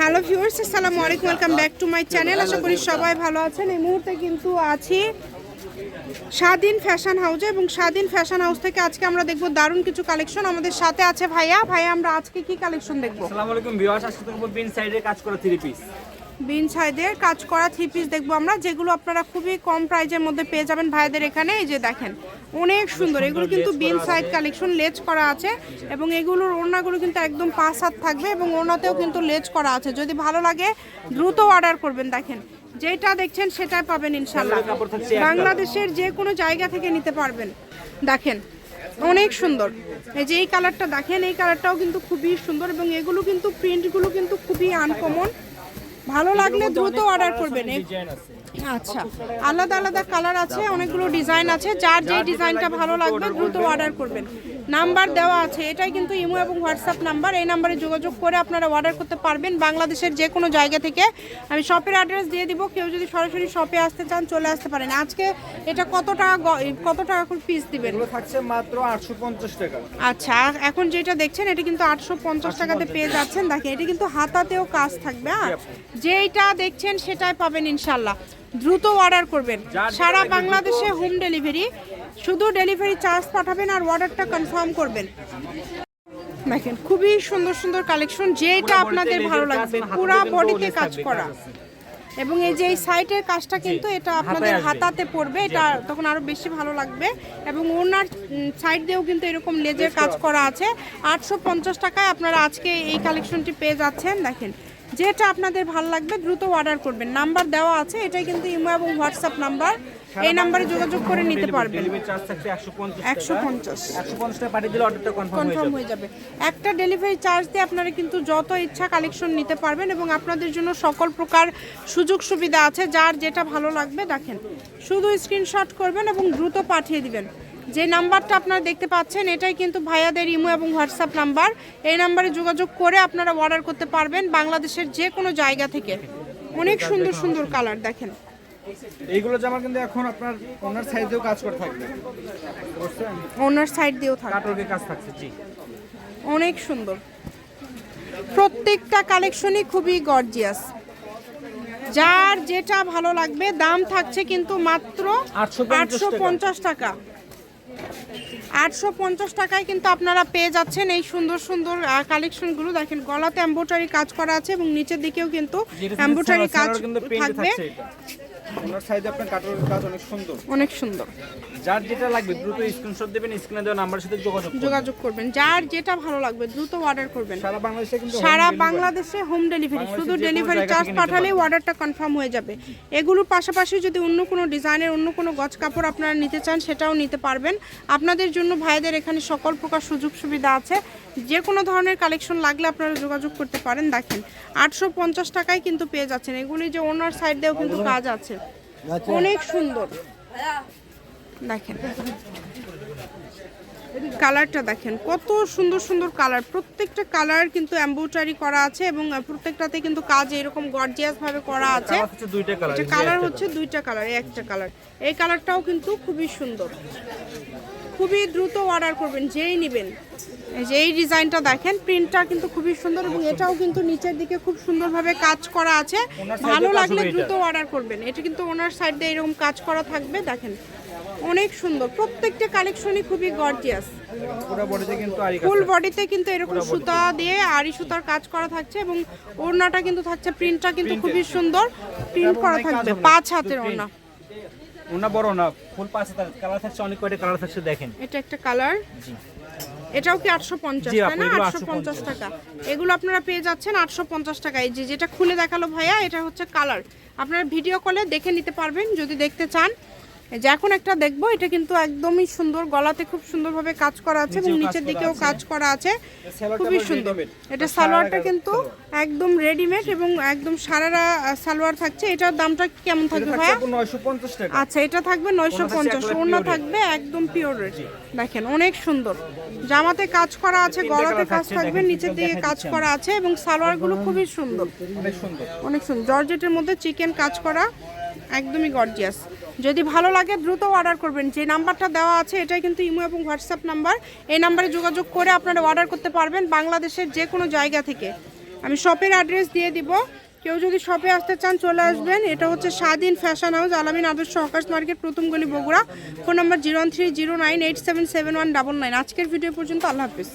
Hello viewers, আসসালামু আলাইকুম, welcome back to my channel. আশা করি সবাই ভালো আছেন। এই মুহূর্তে কিন্তু আছি স্বাধীন ফ্যাশন হাউসে এবং স্বাধীন ফ্যাশন হাউস থেকে আজকে আমরা দেখব দারুণ কিছু কালেকশন আমাদের সাথে আছে ভাইয়া। ভাইয়া, আমরা আজকে কি কালেকশন দেখব? আসসালামু আলাইকুম ভিউয়ার্স, আজকে দেখব বিন সাইডে কাজ করা থ্রি পিস বিন সাইডের কাজ করা থ্রি পিস দেখব আমরা, যেগুলো আপনারা খুবই কম প্রাইজের মধ্যে পেয়ে যাবেন ভাইদের এখানে। এই যে দেখেন, অনেক সুন্দর। এগুলো কিন্তু বিন সাইড কালেকশন লেজ করা আছে এবং এগুলোর ওড়নাগুলো কিন্তু একদম পাঁচ হাত থাকবে এবং ওড়নাতেও কিন্তু লেজ করা আছে। যদি ভালো লাগে, দ্রুত অর্ডার করবেন। দেখেন, যেটা দেখছেন সেটাই পাবেন ইনশাল্লাহ বাংলাদেশের যে কোনো জায়গা থেকে নিতে পারবেন। দেখেন, অনেক সুন্দর। এই যে এই কালারটা দেখেন, এই কালারটাও কিন্তু খুবই সুন্দর এবং এগুলো কিন্তু প্রিন্টগুলো কিন্তু খুবই আনকমন ভালো লাগলে দ্রুত অর্ডার করবেন। আচ্ছা আলাদা আলাদা কালার আছে অনেকগুলো ডিজাইন আছে। যার যে ডিজাইনটা ভালো লাগবে দ্রুত অর্ডার করবেন। নাম্বার দেওয়া আছে এটাই কিন্তু ইমো এবং হোয়াটসঅ্যাপ নাম্বার। এই নাম্বারে যোগাযোগ করে আপনারা অর্ডার করতে পারবেন বাংলাদেশের যে কোনো জায়গা থেকে। আমি শপের অ্যাড্রেস দিয়ে দিব কেউ যদি সরাসরি শপে আসতে চান চলে আসতে পারেন। আজকে এটা কত টাকা কত টাকা করে পিস দিবেন? থাকছে মাত্র আটশো পঞ্চাশ টাকা। আচ্ছা এখন যেটা দেখছেন এটা কিন্তু আটশো পঞ্চাশ টাকাতে পেয়ে যাচ্ছেন। দেখেন এটা কিন্তু হাতাতেও কাজ থাকবে হ্যাঁ? যেইটা দেখছেন সেটাই পাবেন ইনশাল্লাহ। দ্রুত অর্ডার করবেন। সারা বাংলাদেশে হোম ডেলিভারি শুধু ডেলিভারি চার্জ পাঠাবেন আর অর্ডারটা কনফার্ম করবেন। দেখেন খুবই সুন্দর সুন্দর কালেকশন যেটা আপনাদের ভালো লাগবে। পুরা বডিতে কাজ করা। এবং এই যে এই সাইটের কাজটা কিন্তু এটা আপনাদের হাতাতে পড়বে এটা তখন আরও বেশি ভালো লাগবে। এবং ওনার সাইড দিয়েও কিন্তু এরকম লেজের কাজ করা আছে। আটশো পঞ্চাশ টাকায় আপনারা আজকে এই কালেকশনটি পেয়ে যাচ্ছেন। দেখেন যেটা আপনাদের ভালো লাগবে দ্রুত অর্ডার করবেন। নাম্বার দেওয়া আছে এটাই কিন্তু ইমো এবং হোয়াটসঅ্যাপ নাম্বার এই নাম্বারে যোগাযোগ করে নিতে পারবেন। একশো পঞ্চাশ কনফার্ম হয়ে যাবে। একটা ডেলিভারি চার্জ দিয়ে আপনারা কিন্তু যত ইচ্ছা কালেকশন নিতে পারবেন এবং আপনাদের জন্য সকল প্রকার সুযোগ সুবিধা আছে। যার যেটা ভালো লাগবে দেখেন। শুধু স্ক্রিনশট করবেন এবং দ্রুত পাঠিয়ে দিবেন। যে নাম্বারটা আপনারা দেখতে পাচ্ছেন এটাই কিন্তু ভাইয়াদের ইমো এবং হোয়াটসঅ্যাপ নাম্বার। এই নাম্বারে যোগাযোগ করে আপনারা অর্ডার করতে পারবেন বাংলাদেশের যে কোনো জায়গা থেকে। অনেক সুন্দর সুন্দর কালার দেখেন। এইগুলো জামা কিন্তু এখন আপনার ওনার সাইজেও কাজ করে থাকবে। ওনার সাইড দিয়েও থাকবে। কাটওয়ার্কের কাজ থাকছে জি। অনেক সুন্দর। প্রত্যেকটা কালেকশনই খুবই গর্জিয়াস যার যেটা ভালো লাগবে দাম থাকছে কিন্তু মাত্র 850 আটশো পঞ্চাশ টাকা। আটশো পঞ্চাশ টাকায় কিন্তু আপনারা পেয়ে যাচ্ছেন এই সুন্দর সুন্দর কালেকশনগুলো দেখেন গলাতে এম্বোটারি কাজ করা আছে এবং নিচের দিকেও কিন্তু এম্বোটারি কাজ থাকবে। ওনার সাইজে আপনার কাটওয়ার্কের কাজ অনেক সুন্দর। অনেক সুন্দর। যার যেটা লাগবে দ্রুত স্ক্রিনশট দেবেন স্ক্রিনে দেওয়া নাম্বারের সাথে যোগাযোগ করবেন। যোগাযোগ করবেন। যার যেটা ভালো লাগবে দ্রুত অর্ডার করবেন। সারা বাংলাদেশে কিন্তু সারা বাংলাদেশে হোম ডেলিভারি শুধু ডেলিভারি চার্জ পাঠালেই অর্ডারটা কনফার্ম হয়ে যাবে। এগুলোর পাশাপাশি যদি অন্য কোনো ডিজাইনের অন্য কোনো গজ কাপড় আপনারা নিতে চান সেটাও নিতে পারবেন। আপনাদের জন্য ভাইদের এখানে সকল প্রকার সুযোগ সুবিধা আছে। যে কোনো ধরনের কালেকশন লাগলে আপনারা যোগাযোগ করতে পারেন। দেখেন আটশো পঞ্চাশ টাকায় কিন্তু পেয়ে যাচ্ছেন। এগুলি যে ওনার সাইড দিয়েও কিন্তু কাজ আছে। অনেক সুন্দর। দেখেন কালারটা দেখেন কত সুন্দর সুন্দর কালার প্রত্যেকটা কালার কিন্তু এম্বোটারি করা আছে এবং প্রত্যেকটাতে কিন্তু কাজ এরকম গর্জিয়াস ভাবে করা আছে। কালার হচ্ছে দুইটা কালার কালার হচ্ছে দুইটা কালার এই একটা কালার এই কালারটাও কিন্তু খুবই সুন্দর। খুবই দ্রুত অর্ডার করবেন যেই নেবেন। এই যে এই ডিজাইনটা দেখেন প্রিন্টটা কিন্তু খুবই সুন্দর এবং এটাও কিন্তু নিচের দিকে খুব সুন্দরভাবে কাজ করা আছে। ভালো লাগলে দ্রুত অর্ডার করবেন। এটা কিন্তু ওনার সাইড দিয়ে এরকম কাজ করা থাকবে দেখেন। অনেক সুন্দর। প্রত্যেকটা কালেকশনই খুবই গর্জিয়াস ফুল বডিতে কিন্তু এরকম সুতা দিয়ে আড়ি সুতার কাজ করা থাকছে এবং ওড়নাটা কিন্তু থাকছে প্রিন্টটা কিন্তু খুবই সুন্দর। প্রিন্ট করা থাকবে পাঁচ হাতের ওড়না। ওনা বড় না ফুল পাঁচ কালার থাকছে অনেক কয়টা কালার থাকছে দেখেন। এটা একটা কালার জি। এটাও কি আটশো পঞ্চাশ জি, না? এগুলো আটশো পঞ্চাশ টাকা। এগুলো আপনারা পেয়ে যাচ্ছেন আটশো পঞ্চাশ টাকা। যে যেটা খুলে দেখাল ভাইয়া এটা হচ্ছে কালার আপনারা ভিডিও কলে দেখে নিতে পারবেন যদি দেখতে চান। যে এখন একটা দেখব এটা কিন্তু একদমই সুন্দর গলাতে খুব সুন্দরভাবে কাজ করা আছে এবং নিচের দিকেও কাজ করা আছে। খুবই সুন্দর। এটা সালোয়ারটা কিন্তু একদম রেডিমেড এবং একদম সারারা সালোয়ার থাকছে। এটার দামটা কেমন থাকবে থাকছে ভাইয়া? আপু 950 টাকা। আচ্ছা এটা থাকবে নয়শো পঞ্চাশ। ওড়না থাকবে একদম পিওর দেখেন অনেক সুন্দর। জামাতে কাজ করা আছে গলাতে কাজ থাকবে নিচের দিকে কাজ করা আছে এবং সালোয়ারগুলো খুবই সুন্দর। সুন্দর। অনেক সুন্দর। জর্জেটের মধ্যে চিকেন কাজ করা। একদমই গর্জিয়াস যদি ভালো লাগে, দ্রুত অর্ডার করবেন। যে নাম্বারটা দেওয়া আছে, এটাই কিন্তু ইমো এবং হোয়াটসঅ্যাপ নাম্বার। এই নাম্বারে যোগাযোগ করে আপনারা অর্ডার করতে পারবেন বাংলাদেশের যে কোনো জায়গা থেকে। আমি শপের অ্যাড্রেস দিয়ে দিব। কেউ যদি শপে আসতে চান, চলে আসবেন। এটা হচ্ছে স্বাধীন ফ্যাশন হাউস আলামিন আদর্শ হকার্স মার্কেট, প্রথম গলি, Bogura. Phone number zero three zero nine eight seven seven one double nine আজকের ভিডিও পর্যন্ত আল্লাহ হাফিজ।